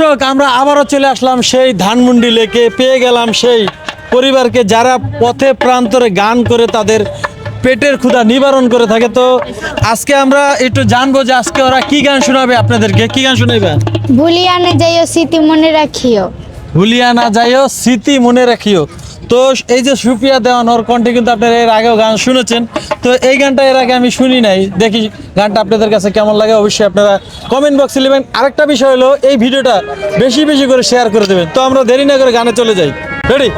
দর্শক আমরা আবারও চলে আসলাম সেই ধানমন্ডি লেকে। পেয়ে গেলাম সেই পরিবারকে যারা পথে প্রান্তরে গান করে তাদের পেটের ক্ষুধা নিবারণ করে থাকে। তো আজকে আমরা একটু জানব যে আজকে ওরা কি গান শোনাবে আপনাদেরকে। কি গান শোনাবে ভুলিয়া না যাইও স্মৃতি মনে রাখিও। ভুলিয়া না যাইও স্মৃতি মনে রাখিও। তো এই যে সুপিয়া দেওয়ান ওর কণ্ঠে কিন্তু আপনারা এর আগেও গান শুনেছেন। তো এই গানটা এর আগে আমি শুনি নাই। দেখি গানটা আপনাদের কাছে কেমন লাগে, অবশ্যই আপনারা কমেন্ট বক্সে নেবেন আরেকটা বিষয় হলো, এই ভিডিওটা বেশি বেশি করে শেয়ার করে দেবেন। তো আমরা দেরি না করে গানে চলে যাই। রেডি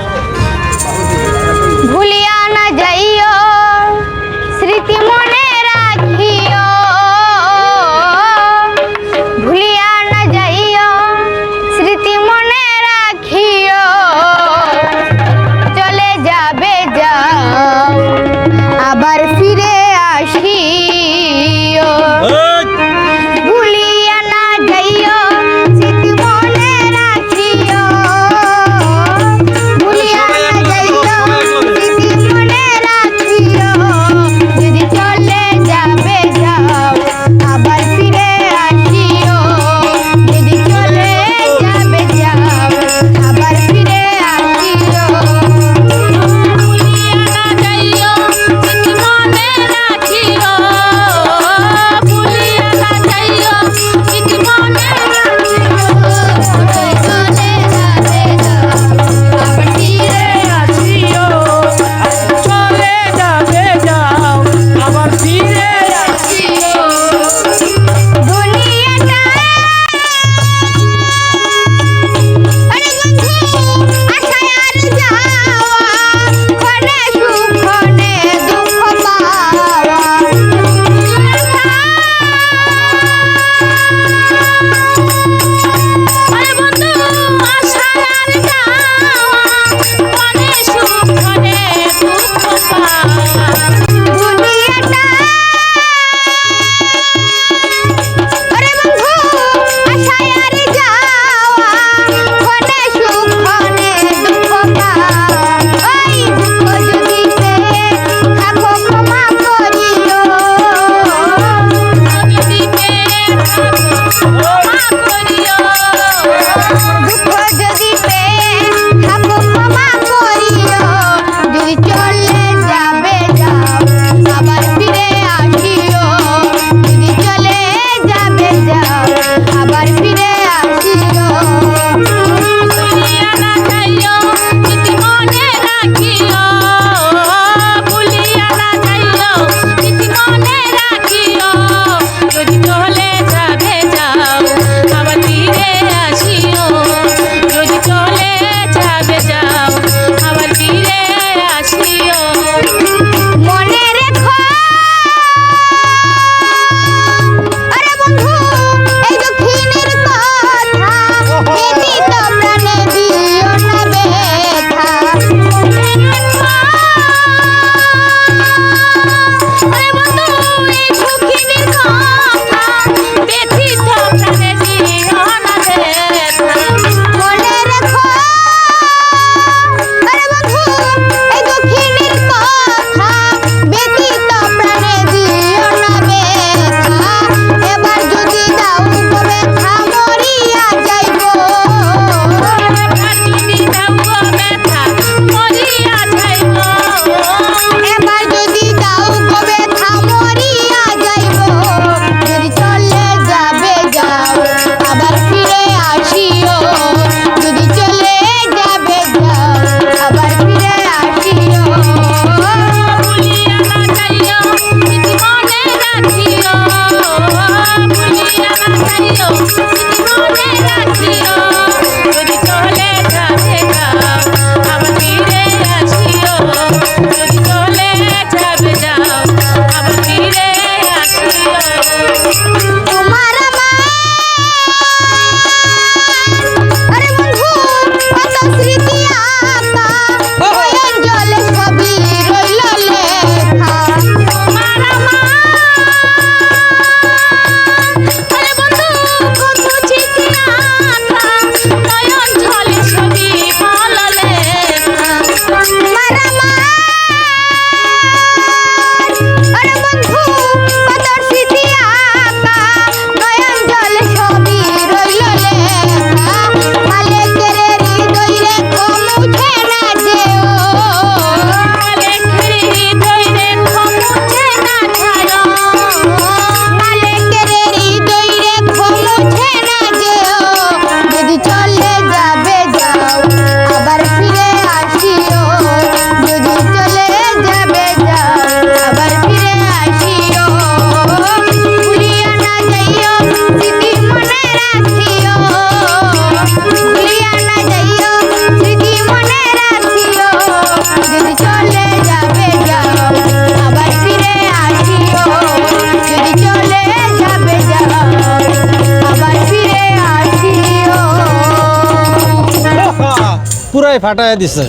ফাটায় দিছে।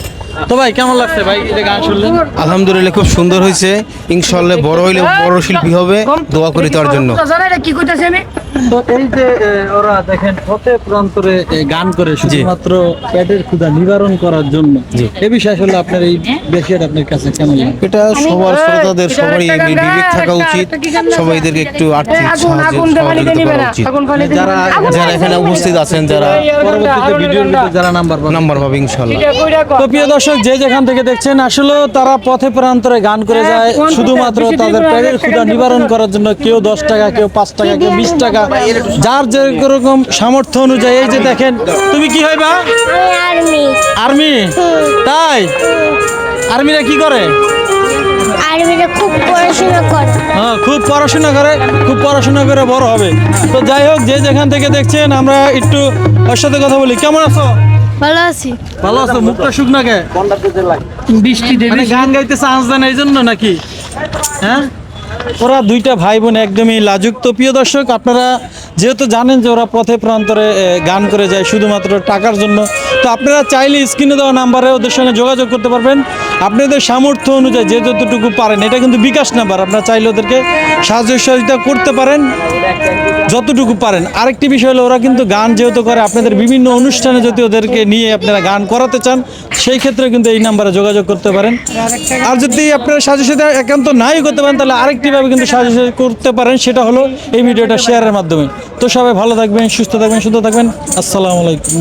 তো ভাই কেমন লাগছে ভাই এই গান শুনলেন আলহামদুলিল্লাহ খুব সুন্দর হয়েছে। ইনশাল্লাহ বড় হইলে বড় শিল্পী হবে। দোয়া করি তার জন্য। কি করতেছি আমি? তো এই যে ওরা দেখেন পথে প্রান্তরে গান করে শুধুমাত্র পেটের ক্ষুধা নিবারণ করার জন্য। এ বিষয়ে আসলে আপনার এই বিষয়টা আপনার কাছে কেমন লাগে? এটা সবার শ্রোতাদের সবারই বিবেক থাকা উচিত। সবাই এদেরকে একটু আর্থিক সাহায্য সহযোগিতা করা উচিত। যারা যারা এখানে উপস্থিত আছেন যারা পরবর্তীতে ভিডিওর ভিতরে যারা নাম্বার পাবেন। নাম্বার পাবে ইনশাল্লাহ তো প্রিয় দর্শক যে যেখান থেকে দেখছেন আসলে তারা পথে প্রান্তরে গান করে যায়। শুধুমাত্র তাদের পেটের ক্ষুধা নিবারণ করার জন্য কেউ দশ টাকা কেউ পাঁচ টাকা কেউ বিশ টাকা যার যে রকম সামর্থ্য অনুযায়ী এই যে দেখেন তুমি কি হইবা আর্মি। আর্মি? তাই? আর্মিরা কি করে? আর্মিরা খুব পড়াশোনা করে। হ্যাঁ খুব পড়াশোনা করে খুব পড়াশোনা করে বড় হবে। তো যাই হোক যে যেখান থেকে দেখছেন আমরা একটু ওর সাথে কথা বলি। কেমন আছো? ভালো আছি। ভালো আছো? মুখটা শুকনা কে? বৃষ্টি দেবে। মানে গান গাইতে চান্স দেন এই জন্য নাকি? হ্যাঁ? ওরা দুইটা ভাই বোন একদমই লাজুক। তো প্রিয় দর্শক, আপনারা যেহেতু জানেন যে ওরা পথে প্রান্তরে গান করে যায় শুধুমাত্র টাকার জন্য, তো আপনারা চাইলে স্ক্রিনে দেওয়া নাম্বারে ওদের সঙ্গে যোগাযোগ করতে পারবেন। আপনাদের সামর্থ্য অনুযায়ী যে যতটুকু পারেন, এটা কিন্তু বিকাশ নাম্বার, আপনারা চাইলে ওদেরকে সাহায্য সহযোগিতা করতে পারেন, যতটুকু পারেন। আরেকটি বিষয় হলো, ওরা কিন্তু গান যেহেতু করে, আপনাদের বিভিন্ন অনুষ্ঠানে যদি ওদেরকে নিয়ে আপনারা গান করাতে চান, সেই ক্ষেত্রে কিন্তু এই নাম্বারে যোগাযোগ করতে পারেন। আর যদি আপনারা সাহায্য সাথে একান্ত নাই করতে পারেন, তাহলে আরেকটিভাবে কিন্তু সাহায্য করতে পারেন, সেটা হলো এই ভিডিওটা শেয়ারের মাধ্যমে। তো সবাই ভালো থাকবেন, সুস্থ থাকবেন সুস্থ থাকবেন। আসসালামু আলাইকুম